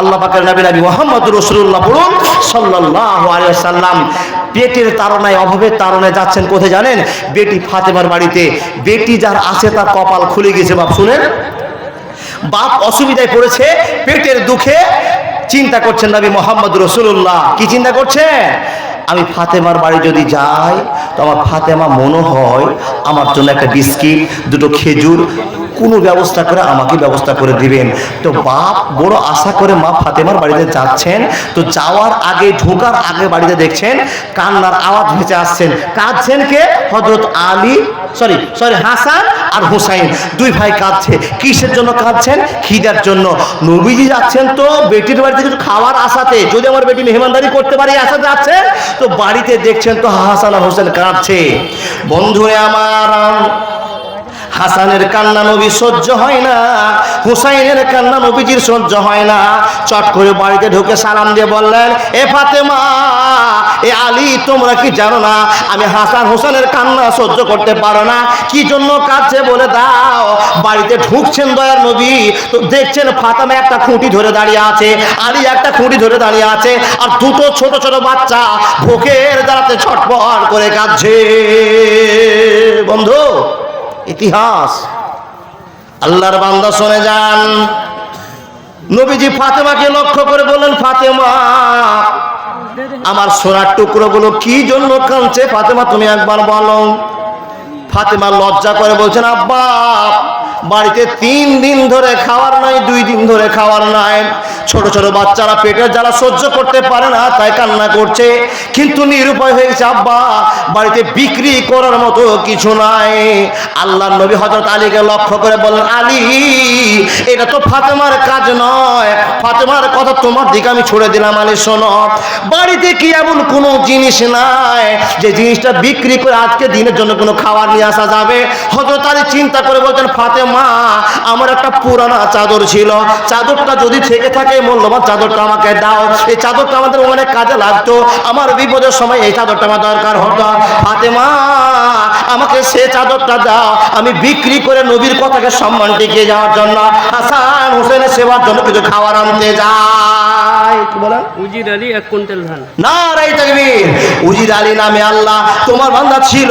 আল্লাহ পাকের নবী নবী মোহাম্মদ রসুল্লাহ পড়ুন সাল্লাল্লাহু আলাইহি সাল্লাম পেটের তাড়নায় অভাবের তাড়নায় যাচ্ছেন কোথায় জানেন? বেটি ফাতেমার বাড়িতে। বেটি যার আছে তার কপাল খুলে গেছে বাপ শুনেন। বাপ অসুবিধায় পড়েছে, পেটের দুঃখে চিন্তা করছেন নবী মোহাম্মদ রসুল্লাহ কি চিন্তা করছেন? আমি ফাতেমার বাড়ি যদি যাই, তো আমার ফাতেমা মনে হয় আমার জন্য একটা বিস্কিট, দুটো খেজুর কোনো ব্যবস্থা করে আমাকে ব্যবস্থা করে দিবেন। তো বাপ বড় আশা করে মা ফাতেমার বাড়িতে যাচ্ছেন, তো যাওয়ার আগে, ঢোকার আগে বাড়িতে দেখছেন, কান্নার আওয়াজ ভেসে আসছেন। কাঁদছেন কে? হজরত আলী সরি সরি হাসান আর হুসাইন। দুই ভাই কাঁদছে। কিসের জন্য কাঁদছেন? খিদার জন্য। নবীজি যাচ্ছেন তো বেটির বাড়িতে কিছু খাওয়ার আশাতে। যদি আমার বেটি মেহমানদারি করতে পারি আশা যাচ্ছে। তো বাড়িতে দেখছেন তো হাসান আর হোসেন কাঁদছে। বন্ধুরে আমার হাসানের কান্না নবী সহ্য হয় না, হুসাইনের কান্না নবীজির সহ্য হয় না। চট করে বাড়িতে ঢুকে সালাম দিয়ে বললেন, এ ফাতেমা, এ আলী, তোমরা কি জানো না, আমি হাসান হোসেনের কান্না সহ্য করতে পারো না? কি জন্য কাঁদছে বলে দাও। বাড়িতে ঢুকছেন দয়ার নবী, তো দেখছেন ফাতেমা একটা খুঁটি ধরে দাঁড়িয়ে আছে, আলী একটা খুঁটি ধরে দাঁড়িয়ে আছে, আর দুটো ছোট ছোট বাচ্চা ভোকের দাঁড়াতে ছটপট করে কাঁদছে। বন্ধু ইতিহাস। আল্লাহর বান্দা শুনে যান। নবীজি ফাতেমাকে লক্ষ্য করে বললেন, ফাতেমা, আমার সোনার টুকরোগুলো কি জন্য কাঁদছে? ফাতেমা, তুমি একবার বলো। ফাতেমা লজ্জা করে বলছেন, আব্বা বাড়িতে তিন দিন ধরে খাওয়ার নাই, দুই দিন ধরে খাওয়ার নাই। ছোট ছোট বাচ্চারা পেটের যারা সহ্য করতে পারে না, তাই কান্না করছে। কিন্তু নিরুপায় হয়েছে আব্বা, বাড়িতে বিক্রি করার মতো কিছু নাই। আল্লাহ নবী হজরত আলীকে লক্ষ্য করে বলেন আলী, এটা তো ফাতেমার কাজ নয়। ফাতেমার কথা তোমার দিকে আমি ছুড়ে দিলাম, আলী, শোনো। বাড়িতে কি এমন কোনো জিনিস নাই? যে জিনিসটা বিক্রি করে আজকে দিনের জন্য কোনো খাবার নিয়ে আসা যাবে? হজরত আলী চিন্তা করে বলছেন ফাতেমা আমার একটা পুরানা চাদর ছিল। চাদরটা যদি থেকে থাকে, মূল্যবান চাদরটা আমাকে দাও। এই চাদরটা আমাদের অনেক কাজে লাগতো। আমার বিপদের সময় এই চাদরটা আমার দরকার হতো। ফাতেমা, আমাকে সে চাদরটা দাও। আমি বিক্রি করে নবীর কথাকে সম্মান টিকিয়ে যাওয়ার জন্য, হাসান হোসেনের সেবার জন্য কিছু খাওয়ার আনতে যাই। কি বলেন। উজির আলী এক কুইন্টাল ধান। নারাই তাকবীর। উজির আলী নামে আল্লাহ তোমার বান্দা ছিল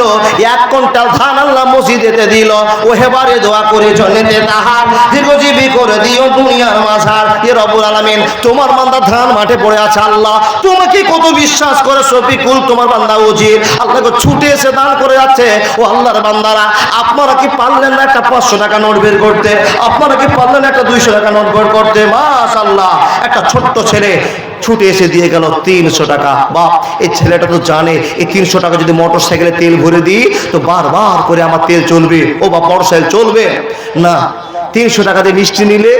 এক কুইন্টাল ধান আল্লাহ মসজিদেতে দিল। ও হেবারে দোয়া করে জন্নেতে তাহার দীর্ঘজীবী করে দিও দুনিয়ার মাঝার। এ রব্বুল আলামিন তোমার বান্দা ধান মাঠে পড়ে আছে আল্লাহ। তোমাকে কত বিশ্বাস করে শফিকুল তোমার বান্দা উজির। আল্লাহকে ছুটে এসে দান করে যাচ্ছে। ও আল্লাহর বান্দারা আপনারা কি পারলেন না একটা পাঁচশো টাকা নোট বের করতে? আপনারা কি পারলেন একটা দুইশো টাকা নোট বের করতে? মাশাল্লাহ একটা ছোট্ট ছেলে ছুটে এসে দিয়ে গেল তিনশো টাকা। বা, এই ছেলেটা তো জানে, এই তিনশো টাকা যদি মোটর সাইকেলে তেল ভরে দিই, তো বারবার করে আমার তেল চলবে। ও বা মোটর সাইকেল চলবে? না, তিনশো টাকা দিয়ে মিষ্টি নিলে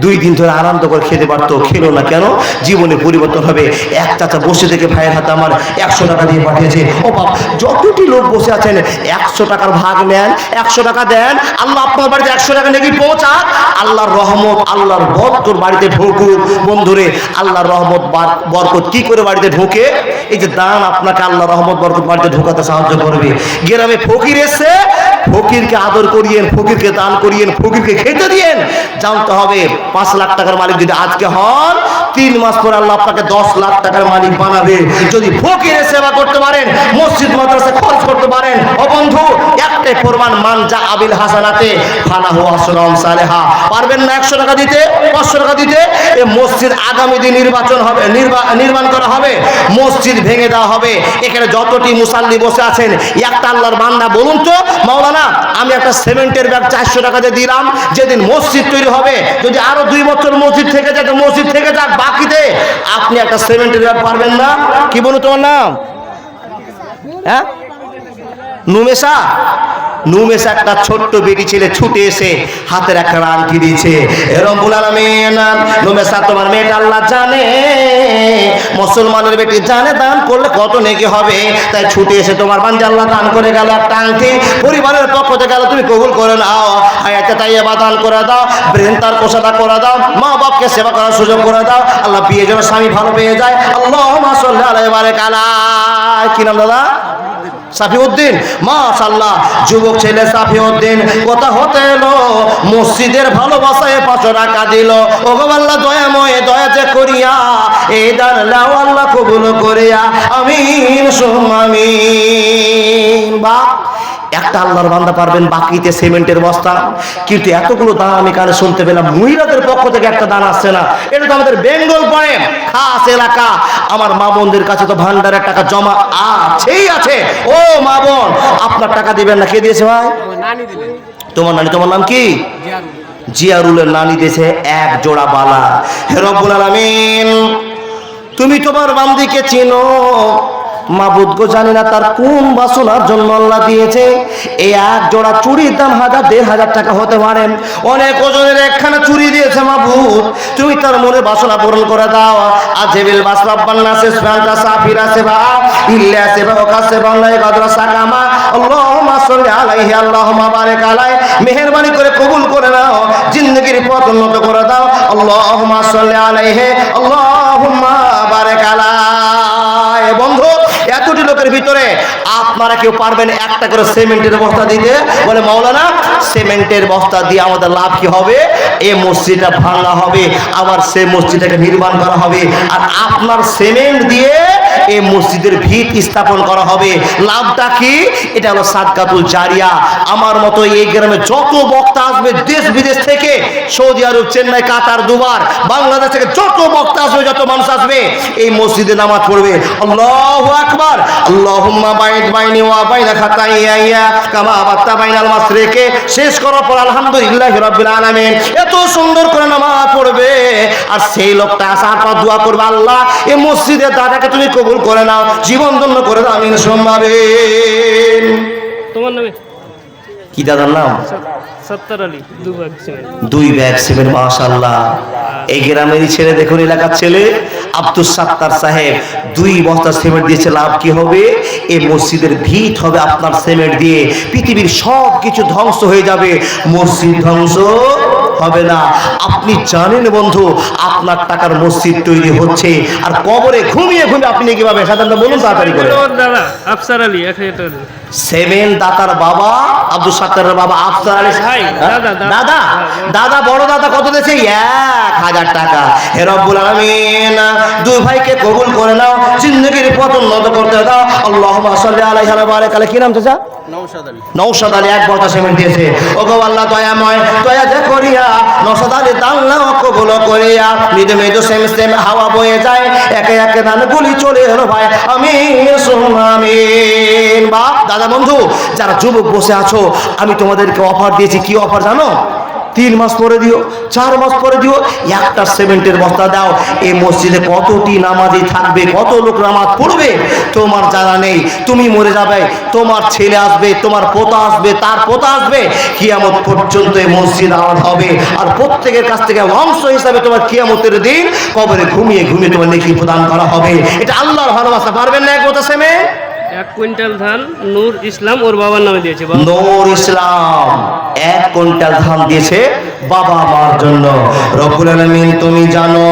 দুই দিন ধরে আনন্দ করে খেতে পারতো, খেলো না কেন? জীবনে পরিবর্তন হবে। এক চাচা বসে থেকে ভাইয়ের হাতে আমার একশো টাকা দিয়ে পাঠিয়েছে। ও বাপ, যতটি লোক বসে আছেন, একশো টাকার ভাগ নেন, একশো টাকা দেন। আল্লাহ আপনার বাড়িতে একশো টাকা নাকি পৌঁছাক? আল্লাহর রহমত, আল্লাহর বরকত বাড়িতে ঢুকুক। বন্ধুরে, আল্লাহর রহমত বার- বরকত কি করে বাড়িতে ঢোকে? এই যে দান আপনাকে আল্লাহ রহমত, বরকত বাড়িতে ঢোকাতে সাহায্য করবে। গ্রামে ফকির এসে ফকিরকে আদর করিয়েন, ফকিরকে দান করিয়েন, ফকিরকে খেতে দিয়েন। জানতে হবে, পাঁচ লাখ টাকার মালিক যদি আজকে হন, তিন মাস পরে আল্লাহ আপনাকে দশ লাখ টাকার মালিক বানাবে। যদি ফকিরের সেবা করতে পারেন, মসজিদ, মাদ্রাসা খরচ করতে পারেন, ও বন্ধু, একটাই প্রমাণ, মান যা আবিল হাসানাতে ফানাহু আসলাম সালেহা। পারবেন না একশো টাকা দিতে, পাঁচশো টাকা দিতে? এ মসজিদ আগামী দিন নির্বাচন হবে নির্মাণ করা হবে, মসজিদ ভেঙে দেওয়া হবে। এখানে যতটি মুসাল্লি বসে আছেন, একটা আল্লাহর বান্দা, বলুন তো মাওলানা আমি একটা সিমেন্টের ব্যাগ চারশো টাকা দিয়ে দিলাম। যেদিন মসজিদ তৈরি হবে, যদি আরও দুই বছর মসজিদ থেকে যায় মসজিদ থেকে যাক, বাকিতে আপনি একটা সিমেন্টের ব্যাগ পারবেন না। কি বলুন তোমার নাম? হ্যাঁ? নুমেশা? নুমেশা একটা ছোট্ট বেটি ছেলে ছুটে এসে হাতের একটা আংটি দিয়েছে। এরম বুলালামেন নুমেশা তোমার মেয়েটা আল্লাহ জানে। মুসলমানের বেটি জানে, দান করলে কত নেকি হবে। তাই ছুটে এসে তোমার বান্ধে আল্লাহ দান করে গেল একটা আংটি। পরিবারের পক্ষ থেকে গেল, তুমি কবুল করে নাও। হায়াতে তাই এবার দান করে দাও, ব্রেন তার কোষাটা করে দাও, মা বাপকে সেবা করার সুযোগ করে দাও। আল্লাহ বিয়ে যেন স্বামী ভালো পেয়ে যায়। আল্লাহ মাসাল্লাহ আলাইহি কালা কি নাম দাদা? সাফিউদ্দিন মাশাল্লাহ যুবক ছেলে সাফিউদ্দিন, কথা হতে এলো, মসজিদের ভালোবাসায় পাঁচশো টাকা দিল। ওগোবাল্লা দয়াময় দয়া যে করিয়া, এই দার আল্লাহ কবুল করিয়া, আমিন সুমামিন বা একটা আল্লাহর বান্দা পারবেন বাকিতে সিমেন্টের বস্তা। কিন্তু এতগুলো দান আমি কানে শুনতে পেলাম মহিলাদের পক্ষ থেকে একটা দান আসছে না। এটা তো আমাদের বেঙ্গল পয়েন্ট খাস এলাকা। আমার মা বোনদের কাছে তো ভান্ডারের টাকা জমা আছেই আছে। ও মা বোন আপনার টাকা দিবেন না কে দিয়েছে ভাই? তোমার নানি তোমার নাম কি? জিয়ারু জিয়ারুলের নানি দিয়েছে এক জোড়া বালা। হে রব্বুল আলামিন তুমি তোমার বান্দিকে চিনো। মাবুদ গো জানি না তার কোন বাসনার জন্য আল্লাহ দিয়েছে। এই এক জোড়া চুরির দাম হাজার, দেড় হাজার টাকা হতে পারে। অনেক ওজনের একখানা চুরি দিয়েছে মাবুদ। তুমি তার মনে বাসনা পূরণ করে দাও। আজেবিল বাসরাব্বান নাসে স্পান্তা সাফিরা সেবা ইল্লা সেবা ওকা সেবা আল্লাহ গাদরা সাকামা আল্লাহুম্মা সাল্লি আলাইহি, আল্লাহুম্মা বারিক আলাই। মেহেরবানি করে কবুল করে নাও। জিন্দগির পথ উন্নত করে দাও। আল্লাহুম্মা সাল্লি আলাইহি, আল্লাহুম্মা বারিক আলাই। এতটি লোকের ভিতরে আপনারা কেউ পারবেন একটা করে সিমেন্টের বস্তা দিতে। বলে, মাওলানা, সিমেন্টের বস্তা দিয়ে আমাদের লাভ কি হবে? এই মসজিদটা ভাঙা হবে, আবার সেই মসজিদটাকে নির্মাণ করা হবে। আর আপনার সিমেন্ট দিয়ে এই মসজিদের ভিত স্থাপন করা হবে। লাভটা কি? এটা হলো সাদকাতুল জারিয়া। আমার মতো এই গ্রামে যত বক্তা আসবে দেশ বিদেশ থেকে, সৌদি আরব, চেন্নাই, কাতার দুবার বাংলাদেশ থেকে যত বক্তা আসবে, যত মানুষ আসবে, এই মসজিদে নামাজ পড়বে। আল্লাহু আকবার। আল্লাহুম্মা বাইদ বাইনি ওয়া বাইনা খাতাইয়া কামা বাত্তা বাইনাল মাসরিকে শেষ করার পর আলহামদুলিল্লাহি রাব্বিল আলামিন এত সুন্দর করে নামাজ পড়বে। আর সেই লোকটা আসার পর দোয়া করবে, আল্লাহ, এই মসজিদের দাদাকে তুমি কবুল করে নাও জীবন ধন্য করে দাও আমিন তোমার নামে? কি দাদার নাম? সত্তর আলী দুই ব্যাগ সিমেন্ট মাশাল্লাহ এই গ্রামেরই ছেলে দেখুন এলাকার ছেলে আব্দুল সাত্তার সাহেব। দুই বস্তা সিমেন্ট দিয়েছে লাভ কি হবে? এই মসজিদের ভিত হবে আপনার সিমেন্ট দিয়ে। পৃথিবীর সব কিছু ধ্বংস হয়ে যাবে। মসজিদ ধ্বংস হবে না আপনি জানেন বন্ধু, আপনার টাকার মসজিদ তৈরি হচ্ছে আর কবরে ঘুমিয়ে ঘুমিয়ে আপনি কীভাবে সাধারণত বলুন তাড়াতাড়ি করে আফসার আলী, এক হাজার টাকা। সেভেন দাতার বাবা আব্দুল সাত্তারের বাবা আফসার আলী ভাই, হ্যাঁ? দাদা, দাদা। বড় দাদা কত দিয়েছে? এক হাজার টাকা। হে রব্বুল আলামিন দুই ভাইকে কবুল করে নাও জিন্দগির পথ উন্নত করতে দাও। সাল্লি আলাইহি ওয়া বারিক কি নাম চাচা? নৌশাদ আলী। এক সিমেন্ট দিয়েছে। ও গো আল্লাহ দয়াময় দয়া যে করিয়া নৌশাদ আলী দাল্লা কবুল করিয়া মৃদু মৃদু সেম সেম হাওয়া বয়ে যায় একে একে দান গুলি চলে এলো ভাই। আমি আমিন। বাপ দাদা বন্ধু, যারা যুবক বসে আছো, আমি তোমাদেরকে অফার দিয়েছি। কি অফার জানো? তিন মাস পরে দিও, চার মাস পরে দিও, একটা সিমেন্টের বস্তা দাও। এই মসজিদে কতটি নামাজি থাকবে, কত লোক নামাজ পড়বে, তোমার জানা নেই। তুমি মরে যাবে, তোমার ছেলে আসবে, তোমার পোতা আসবে, তার পোতা আসবে। কিয়ামত পর্যন্ত এই মসজিদ আমার হবে। আর প্রত্যেকের কাছ থেকে অংশ হিসাবে তোমার কিয়ামতের দিন কবরে ঘুমিয়ে ঘুমিয়ে তোমার নেকি প্রদান করা হবে। এটা আল্লাহর ভালোবাসা, পারবেন না এক কথা সেমে? এক কুইন্টাল ধান নূর ইসলাম ওর বাবার নামে দিয়েছে নূর ইসলাম এক কুইন্টাল ধান দিয়েছে। বাবা মার জন্য। রব্বুল আলামিন, তুমি জানো,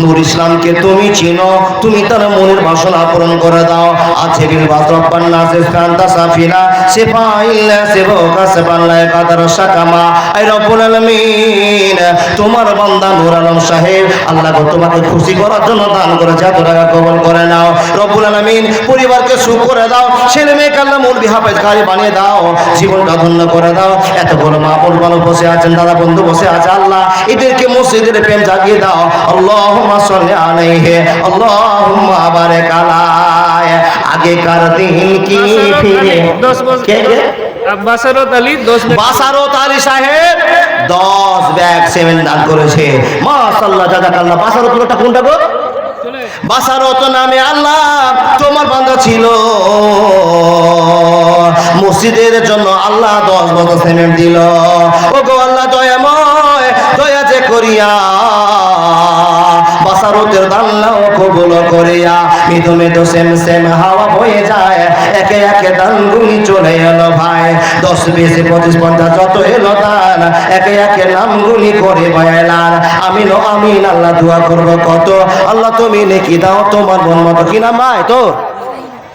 নূর ইসলামকে তুমি চিনো, তুমি তার মনের বাসনা পূরণ করে দাও। আছে বিল বাতরব্বান নাসে কান্তা সাফিনা সিফাইল্লা সিবকা সিফাল্লা কাদার সাকামা। আই রব্বুল আলামিন, তোমার বান্দা নূর আলম সাহেব, আল্লাহ তোমাকে খুশি করার জন্য দান করেছে, এত টাকা কবল করে নাও। রব্বুল আলামিন, পরিবারকে সুখ করে দাও, ছেলে মেয়েকে আল্লাহ মুরবি হাফেজ গাড়ি বানিয়ে দাও, জীবনটা ধন্য করে দাও। এত বড় মা বোন বসে আছেন, দাদা বন্ধু বসে আছে আল্লাহ এদেরকে মসজিদের প্রেম জাগিয়ে দাও। আল্লাহুম্মা সাল্লি আলাইহি আল্লাহুম্মা বারিক আলাই। আগেকার দিন কি ফিরে? কে? বাসারত আলী বাসারত আলী সাহেব দশ ব্যাগ সেভেন দান করেছে। মাশাল্লাহ জাজাকাল্লাহ বাসারত লোকটা কোনটা গো? বাসারত নামে আল্লাহ তোমার বান্দা ছিল। মসজিদের জন্য আল্লাহ দশ বছর সেমেন্ট দিল। ও গো আল্লাহ দয়াময়। করিয়া, বাসারতের দান্নাও কবুল করিয়া মৃদু মৃদু সেম সেম হাওয়া বয়ে যায়, একে একে দানগুলি চলে এলো ভাই। দশ, বিশ, পঁচিশ, পঞ্চাশ, যত এলো দান, একে একে নামগুলি করে বয়ালান আমিন আমিন, আল্লাহ দোয়া করব কত? আল্লাহ তুমি নেকি দাও তোমার মন মতো। কি নাম ভাই তোর?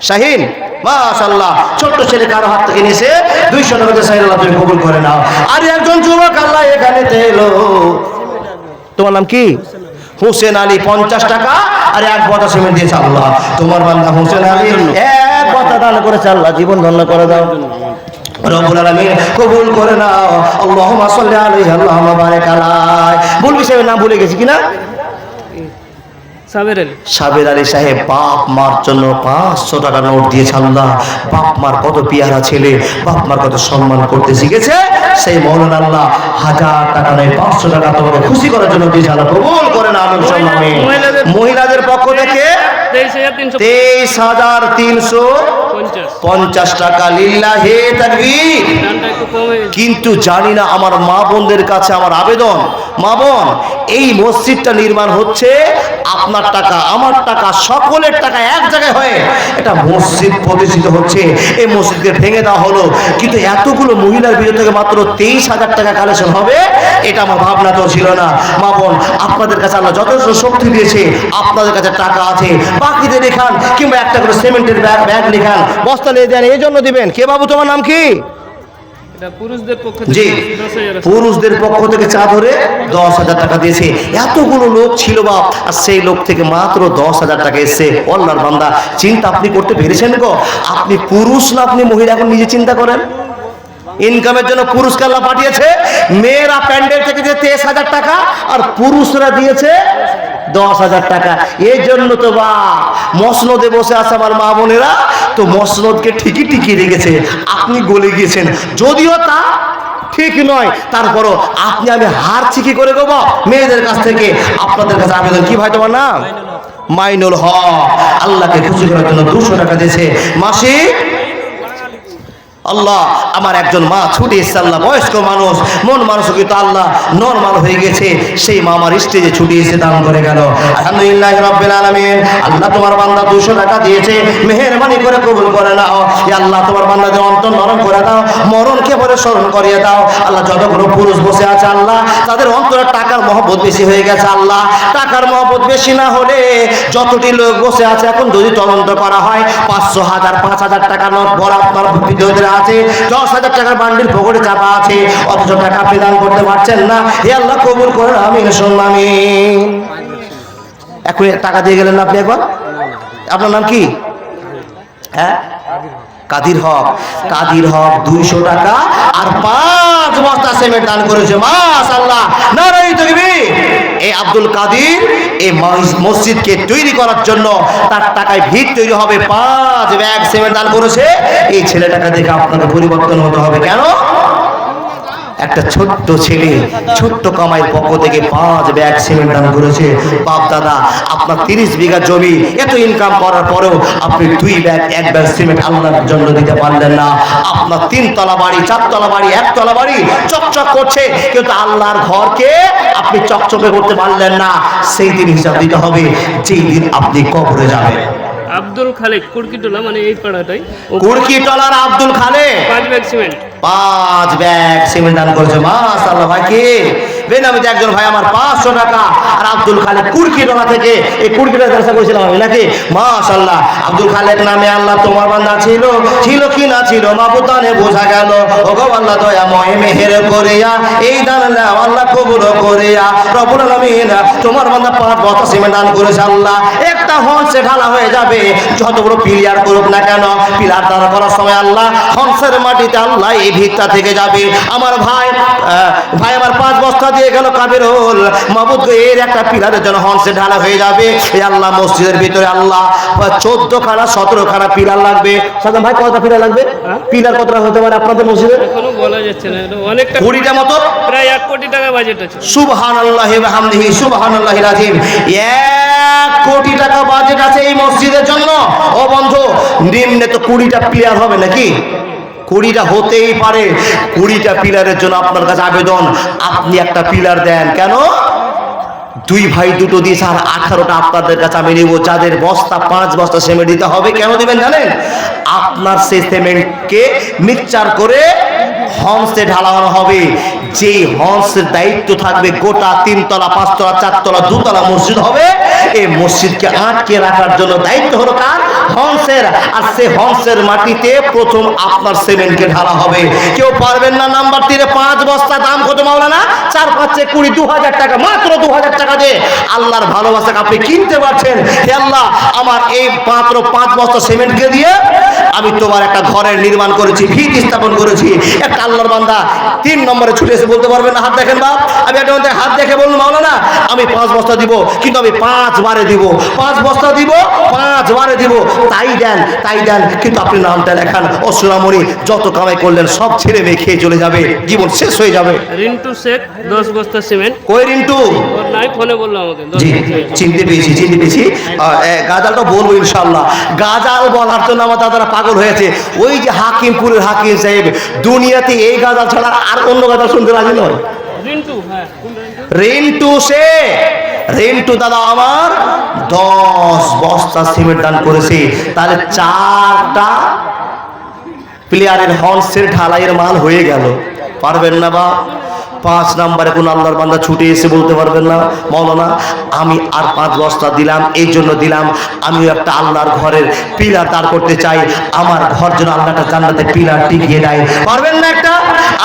শাহিন? মাশাল্লাহ ছোট্ট ছেলে কারও হাত থেকে নিয়েছে দুইশো টাকা শাহিন আল্লাহ তুমি কবুল করে নাও। আর একজন যুবক আল্লাহ এখানে এলো। তোমার নাম কি? হোসেন আলী, পঞ্চাশ টাকা। আর এক বতা সিমেন্ট দিয়েছে আল্লাহ। তোমার বান্ধা হোসেন আলী। এক বতা দান করেছে আল্লাহ, জীবন ধন্য করে দাও। রব্বুল কবুল করে নাও। আল্লাহুম্মা সাল্লি আলাইহি সাহেব নাম ভুলে গেছি কিনা? সাবের আলী। সাহেব বাপ মার জন্য পাঁচশো টাকা নোট দিয়েছে আল্লাহ। বাপ মার কত পিয়ারা ছেলে বাপ মার কত সম্মান করতে শিখেছে। সেই মৌলানা আল্লাহ হাজার টাকা নয় পাঁচশো টাকা তোমাকে খুশি করার জন্য দিয়েছে আল্লাহ। কবুল করে আমিন সম্মানে। মহিলাদের- পক্ষ থেকে তেইশ হাজার তিনশো পঞ্চাশ। টাকা। লিল্লাহে তাকবীর দানটা একটু কমে কিন্তু জানি না আমার মা বোনদের কাছে আমার আবেদন। মা বোন এই মসজিদটা নির্মাণ হচ্ছে আপনার টাকা, আমার টাকা, সকলের টাকা এক জায়গায় হয়ে এটা মসজিদ প্রতিষ্ঠিত হচ্ছে। এই মসজিদকে ভেঙে দেওয়া হলো। কিন্তু এতগুলো মহিলার ভিতর থেকে মাত্র তেইশ হাজার টাকা কালেকশন হবে, এটা আমার ভাবনা তো ছিল না। মা বোন, আপনাদের কাছে আল্লাহ যথেষ্ট শক্তি দিয়েছে, আপনাদের কাছে টাকা আছে। বাকিদের লেখান কিংবা একটা করে সিমেন্টের ব্যাগ ব্যাগ লেখান বস্তা নিয়ে দেন এই জন্য দিবেন। কে বাবু, তোমার নাম কি? জি পুরুষদের পক্ষ থেকে চা ধরে দশ হাজার টাকা দিয়েছে। এতগুলো লোক ছিল বাপ আর সেই লোক থেকে মাত্র দশ হাজার টাকা এসছে। অল্লার বান্দা চিন্তা আপনি করতে পেরেছেন গো? আপনি পুরুষ না আপনি মহিলা এখন নিজে চিন্তা করেন। ইনকামের জন্য আল্লাহ পাঠিয়েছে। মেয়েরা প্যান্ডেল থেকে যে তেইশ হাজার টাকা আর পুরুষরা দিয়েছে দশ হাজার টাকা। এই জন্য তো বা, মসনদে বসে আছে আমার মা বোনেরা, তো মসনদকে ঠিকই টিকিয়ে রেখেছে। আপনি গলে গিয়েছেন। যদিও তা ঠিক নয়, তারপরও আপনি আমি হার চিকি করে দেবো। মেয়েদের কাছ থেকে আপনাদের কাছে আবেদন কি ভাই তোমার নাম? মাইনুল হক। আল্লাহকে খুশি করার জন্য দুশো টাকা দিয়েছে। মাসি আল্লাহ, আমার একজন মা ছুটে এসছে, আল্লাহ, বয়স্ক মানুষ, মন মানসিকতা আল্লাহ নরমাল হয়ে গেছে, সেই মা আমার স্টেজে ছুটে এসে দান করে গেল। আলহামদুলিল্লাহ রাব্বিল আলামিন, আল্লাহ তোমার বান্দা 200 টাকা দিয়েছে, মেহেরবানি করে কবুল করে নাও। আল্লাহ, তোমার বান্দাদের অন্তর নরম করে দাও, মরণকে বলে স্মরণ করিয়ে দাও। আল্লাহ, যতগুলো পুরুষ বসে আছে আল্লাহ, তাদের অন্তরে টাকার মহব্বত বেশি হয়ে গেছে আল্লাহ। টাকার মহব্বত বেশি না হলে যতটি লোক বসে আছে, এখন যদি তদন্ত করা হয়, পাঁচশো হাজার, পাঁচ হাজার টাকা নোট বড় আপনার আছে। দশ হাজার টাকার বান্ডিল পকেটে চাপা আছে। অথচ টাকা আপনি দান করতে পারছেন না। হে আল্লাহ, কবুল করেন আমি শুনলাম এখন টাকা দিয়ে গেলেন আপনি একবার? আপনার নাম কি? হ্যাঁ? কাদির হক। কাদির হক, দুইশো টাকা আর পাঁচ বস্তা সিমেন্ট দান করেছে। মাশাআল্লাহ। নারাই তকবীর। এই আব্দুল কাদির এই মস- মসজিদকে তৈরি করার জন্য তার টাকায় ভিড় তৈরি হবে। পাঁচ ব্যাগ সিমেন্ট দান করেছে। এই ছেলেটাকে দেখে আপনাকে পরিবর্তন হতে হবে। কেন? একটা ছোট্ট ছেলে ছোট্ট কামাইয়ের পক্ষ থেকে পাঁচ ব্যাগ সিমেন্ট দান করেছে। বাপ দাদা আপনার তিরিশ বিঘা জমি এত ইনকাম করার পরেও আপনি দুই ব্যাগ এক ব্যাগ সিমেন্ট আল্লাহর জন্য দিতে পারলেন না। আপনার তিনতলা বাড়ি চারতলা বাড়ি একতলা বাড়ি চকচক করছে কিন্তু আল্লাহর ঘরকে আপনি চকচকে করতে পারলেন না। সেই দিন হিসাব দিতে হবে যেই দিন আপনি কবরে যাবেন। আব্দুল খালেক কুরকিটোলা মানে এই পাড়াটাই। ও কুরকি টলার আব্দুল খালে পাঁচ ব্যাগ সিমেন্ট। পাঁচ ব্যাগ সিমেন্ট দান করেছে, মাশাআল্লাহ ভাই, কে? বেনামিতে একজন ভাই, আমার পাঁচশো টাকা আর আব্দুল খালেক টাকা থেকে এই ব্যবসা করেছিলাম আমি, নাকি? আব্দুল খালেক নামে আল্লাহ তোমার বান্দা ছিল ছিল কি না ছিল মাবুতানে বোঝা গেল। ওগো আল্লাহ দয়া, মহে মেহের করিয়া, এই দান আল্লাহ কবুল করিয়া। আলামিন, তোমার বান্দা পাঁচ বস্তা সিমেন্ট দান করেছে আল্লাহ। একটা হংসে ঢালা হয়ে যাবে। যত বড় পিলিয়ার করুক না কেন পিলার দাঁড়া করার সময় আল্লাহ হংসের মাটিতে আল্লাহ এই ভিতটা থেকে যাবে। আমার ভাই ভাই আমার পাঁচ বস্তা দিয়ে গেল কাবের হল মাবুদ এর একটা পিলারের জন্য হংসে ঢালা হয়ে যাবে। এই আল্লাহ মসজিদের ভিতরে আল্লাহ চোদ্দ খানা সতেরো খানা পিলার লাগবে। সাদাম ভাই কতটা পিলার লাগবে? পিলার কতটা হতে পারে আপনাদের মসজিদে? বলা যাচ্ছে না অনেকটা কুড়িটা মতো? প্রায় এক কোটি টাকা বাজেট আছে। সুবহানাল্লাহি ওয়া হামদিহি সুবহানাল্লাহিল আযীম। এক কোটি টাকা বাজেট আছে এই মসজিদের জন্য। ও বন্ধু, নিম্নে তো কুড়িটা পিলার হবে নাকি? কুড়িটা হতেই পারে। কুড়িটা পিলারের জন্য আপনার কাছে আবেদন। আপনি একটা পিলার দেন। কেন? দুই ভাই দুটো দিয়ে আর আঠারোটা আপনাদের কাছে আমি নেব। যাদের বস্তা, পাঁচ বস্তা সিমেন্ট দিতে হবে, কেন দেবেন জানেন? আপনার সেই সিমেন্টকে মিক্সচার করে হংসে ঢালানো হবে। যে হংসের দায়িত্ব থাকবে গোটা তিনতলা, পাঁচতলা, চারতলা, দুতলা মসজিদ হবে। এই মসজিদকে আটকে রাখার জন্য দায়িত্ব হলো কার? হংসের আর সে হংসের মাটিতে প্রথম আপনার সিমেন্টকে ঢালা হবে। কেউ পারবেন না নাম্বার তিনে পাঁচ বস্তা দাম কত মাওলানা? চার পাঁচে কুড়ি, দু হাজার টাকা, মাত্র দু হাজার টাকা দিয়ে। আল্লাহর ভালোবাসাকে আপনি কিনতে পারছেন। হে আল্লাহ, আমার এই মাত্র পাঁচ বস্তা সিমেন্টকে দিয়ে আমি তোমার একটা ঘরের নির্মাণ করেছি ভিত স্থাপন করেছি। একটা আল্লাহর বান্দা তিন নম্বরে ছুটে এসে বলতে পারবেন না হাত দেখেন বাপ। আমি একটা মধ্যে হাত দেখে বলুন মাওলানা আমি পাঁচ বস্তা দিব কিন্তু আমি পাঁচ বারে দিব। পাঁচ বস্তা দিব পাঁচ বারে দিব। তাই দেন তাই দেন কিন্তু আপনি নামটা লেখান। ও সোনামণি যত কামাই করলেন সব ছেড়ে মেয়ে খেয়ে চলে যাবে। জীবন শেষ হয়ে যাবে। রিন্টু শেখ দশ বস্তা সিমেন্ট। কই রিন্টু? ওর নাই ফোনে বলল আমাকে জি চিনতে পেয়েছি চিনতে পেয়েছি গাজালটা বলব ইনশাল্লাহ গাজাল বলার জন্য আমার দাদারা পাগল হয়েছে। ওই যে হাকিমপুরের হাকিম সাহেব দুনিয়াতে এই গাজাল ছাড়া আর অন্য গাজাল শুনতে রাজি নয়। রিন্টু হ্যাঁ। সে রেন্টু দাদা আমার দশ বস্তা সিমেন্ট দান করেছে। তাহলে চারটা প্লেয়ারের হর্সের ঢালাইয়ের মাল হয়ে গেল। পারবেন না বা? পাঁচ নাম্বারে কোন আল্লাহর বান্দা ছুটে এসে বলতে পারবেন না, মৌলানা, আমি আর পাঁচ বস্তা দিলাম, এই জন্য দিলাম, আমিও একটা আল্লাহর ঘরের পিলার দাঁড় করতে চাই, আমার ঘর যেন আল্লাহটা জান্নাতে পিলার টিকিয়ে দেয়। পারবেন না একটা?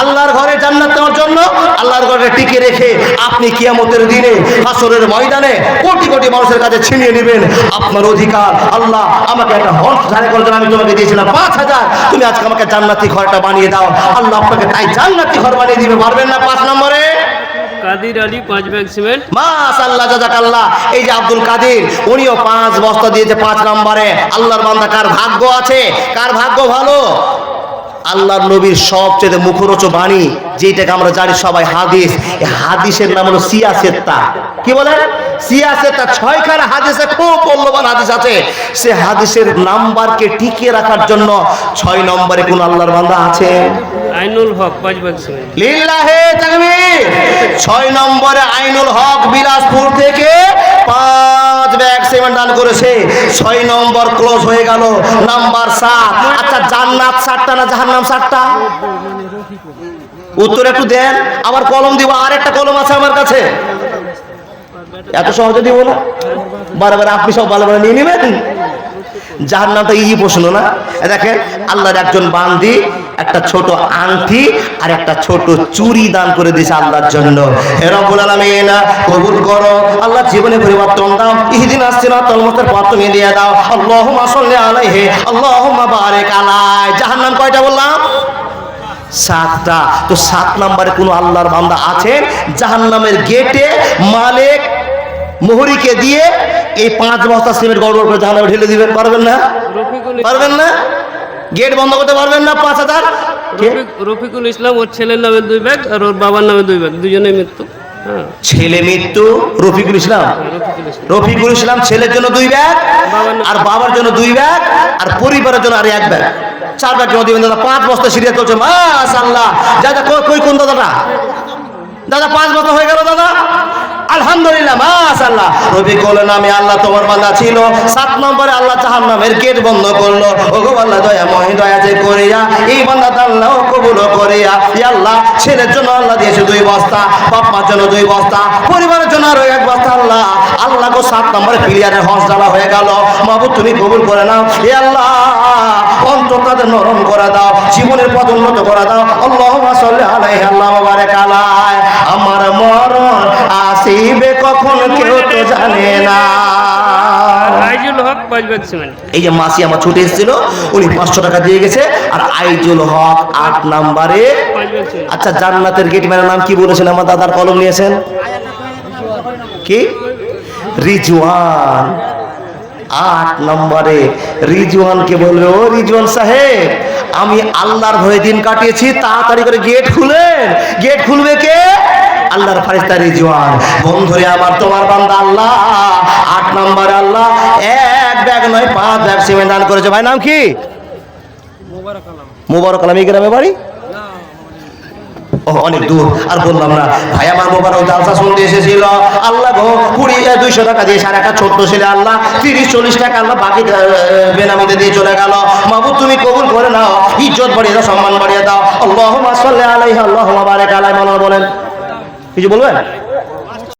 আল্লাহর ঘরে জান্নাত দেওয়ার জন্য আল্লাহর ঘরে টিকে রেখে আপনি কিয়ামতের দিনে হাসরের ময়দানে কোটি কোটি মানুষের কাছে ছিনিয়ে নেবেন। আপনার অধিকার, আল্লাহ আমাকে একটা হর্স ধারে জন্য আমি তোমাকে দিয়েছিলাম পাঁচ হাজার। তুমি আজকে আমাকে জান্নাতি ঘরটা বানিয়ে দাও। আল্লাহ আপনাকে তাই জান্নাতি ঘর বানিয়ে দিবে, পারবেন না পাঁচ নম্বরে? কাদির আলী পাঁচ ব্যাগ সিমেন্ট। মাস আল্লাহ জাজাকাল্লাহ এই যে আব্দুল কাদের উনিও পাঁচ বস্তা দিয়েছে পাঁচ নম্বরে। আল্লাহর বান্দা কার ভাগ্য আছে? কার ভাগ্য ভালো? আল্লাহর নবীর সবচেয়ে মুখরোচ বাণী যেটাকে আমরা জানি সবাই হাদিস। এই হাদিসের নাম হলো সিয়াসেত্তা কি বলে? সিয়াসেত্তা ছয়খানা হাদিসে খুব মূল্যবান হাদিস আছে। সে হাদিসের নাম্বারকে টিকিয়ে রাখার জন্য ছয় নম্বরে কোন আল্লাহর বান্দা আছে? আইনুল হক, পাঁচ সিমেন্ট লিল্লাহে তাকবীর। ছয় নম্বরে আইনুল হক বিলাসপুর থেকে পাঁচ ব্যাগ সিমেন্ট দান করেছে। ছয় নম্বর ক্লোজ হয়ে গেল নাম্বার সাত। আচ্ছা জান্নাত সাতটা না জাহান্নাম সাতটা? উত্তর একটু দেন। আবার কলম দিব আর একটা কলম আছে আমার কাছে। এত সহজে দিব না? বারবার আপনি সব ভালো নিয়ে নেবেন? যার নামটা ইজি প্রশ্ন না দেখেন, আল্লাহর একজন বান্দি, একটা ছোট আংটি আর একটা ছোট চুরি দান করে দিয়েছে আল্লাহর জন্য। হে রব্বুল আলামিন, কবুল করো। আল্লাহ জীবনে পরিবর্তন দাও। ইহদিন আসছিনা তলমতের পথ তুমি দিয়ে দাও। আল্লাহুম্মা সাল্লি আলাইহি, আল্লাহুম্মা বারিক আলাই। জাহান্নাম কয়টা বললাম? সাতটা। তো সাত নম্বরে কোনো আল্লাহর বান্দা আছেন? জাহান্নামের গেটে মালিক মোহরিকে দিয়ে এই পাঁচ বস্তা সিমেন্ট গড়বড় করে জাহান্নামে ঢেলে দিবেন পারবেন না? পারবেন না? গেট বন্ধ করতে পারবেন না পাঁচ হাজার? রফিকুল ইসলাম ওর ছেলের নামে দুই ব্যাগ আর ওর বাবার নামে দুই ব্যাগ। দুজনে মৃত্যু। হ্যাঁ। ছেলে মৃত্যু রফিকুল ইসলাম? রফিকুল ইসলাম। ছেলের জন্য দুই ব্যাগ আর বাবার জন্য দুই ব্যাগ আর পরিবারের জন্য আর এক ব্যাগ। চার ব্যাগ জমা দিবেন দাদা পাঁচ বস্তা সিরিয়া চলছে। মাস আল্লাহ দাদা কই কোন দাদাটা? দাদা পাঁচ বস্তা হয়ে গেল দাদা। আলহামদুলিল্লাহ মাস আল্লাহ রবিকুল নামে আল্লাহ তোমার বান্দা ছিল। সাত নম্বরে আল্লাহ জাহান নামের গেট বন্ধ করল। ওগো আল্লাহ দয়া মহি, দয়া যে করিয়া, এই বান্দা আল্লাহ কবুল করিয়া ই আল্লাহ, ছেলের জন্য আল্লাহ দিয়েছে দুই বস্তা বাপ্পার জন্য দুই বস্তা, পরিবারের জন্য আরও এক বস্তা আল্লাহ। আল্লাহ গো, সাত নম্বরে প্লেয়ারের হস জ্বালা হয়ে গেল। বাবু তুমি কবুল করে নাও। ই আল্লাহ অন্তর নরম করে দাও, জীবনের পথ উন্নত করে দাও। আল্লাহ আলাইহি, আল্লাহ বারে কালায় আমার মরণ আসিবে কখন কেউ তো জানে না। এই যে মাসি আমার ছুটে এসেছিল উনি পাঁচশো টাকা দিয়ে গেছে আর আইজুল হক আট নাম্বারে। আচ্ছা জান্নাতের গেটম্যানের নাম কি বলেছেন? আমার দাদার কলম নিয়েছেন। কি? রিজওয়ান। আট নম্বরে। রিজওয়ানকে বলবে? ও রিজওয়ান সাহেব আমি আল্লাহর ভয়ে দিন কাটিয়েছি তাড়াতাড়ি করে গেট খুলেন। গেট খুলবে কে? আল্লাহর ফারিস্তা রিজওয়ান বন্ধুরে আমার, তোমার বান্দা আল্লাহ, আট নম্বরে আল্লাহ, এক ব্যাগ নয়, পাঁচ ব্যাগ সিমেন্ট দান করেছে। ভাই, নাম কি? মুবারক আলম। এই গ্রামে বাড়ি? ও, অনেক দূর। আর বললাম না, ভাই, আমার মোবারক জালসা শুনতে এসেছিল। আল্লাহ গো, কুড়ি দুইশো টাকা দিয়ে সার একটা ছোট্ট ছেলে আল্লাহ, তিরিশ, চল্লিশ টাকা আল্লাহ বাকি বেনামিতে দিয়ে চলে গেল। বাবু তুমি কবুল করে নাও, ইজ্জত বাড়িয়ে দাও, সম্মান বাড়িয়ে দাও। আল্লাহ আলাইহি আল্লাহ বারেক আলাই মানা বলেন। কিছু বলবেন?